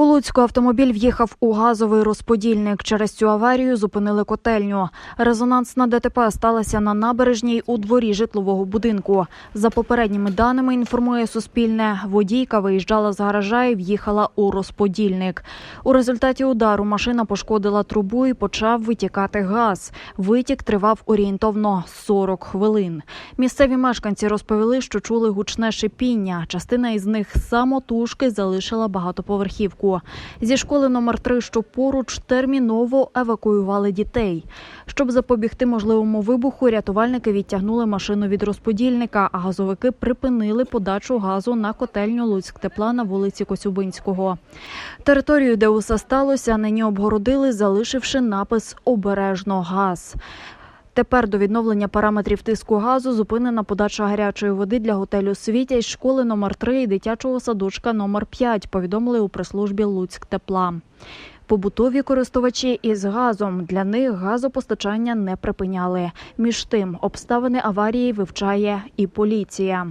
У Луцьку автомобіль в'їхав у газовий розподільник. Через цю аварію зупинили котельню. Резонансна ДТП сталася на набережній у дворі житлового будинку. За попередніми даними інформує Суспільне, водійка виїжджала з гаража і в'їхала у розподільник. У результаті удару машина пошкодила трубу і почав витікати газ. Витік тривав орієнтовно 40 хвилин. Місцеві мешканці розповіли, що чули гучне шипіння. Частина із них самотужки залишила багатоповерхівку. Зі школи номер 3 що поруч, терміново евакуювали дітей. Щоб запобігти можливому вибуху, рятувальники відтягнули машину від розподільника, а газовики припинили подачу газу на котельню Луцьк-Тепла на вулиці Косюбинського. Територію, де усе сталося, нині обгородили, залишивши напис Обережно газ. Тепер до відновлення параметрів тиску газу зупинена подача гарячої води для готелю Світя із школи номер 3 і дитячого садочка номер 5, повідомили у прес-службі Луцьк Тепла. Побутові користувачі із газом для них газопостачання не припиняли. Між тим, обставини аварії вивчає і поліція.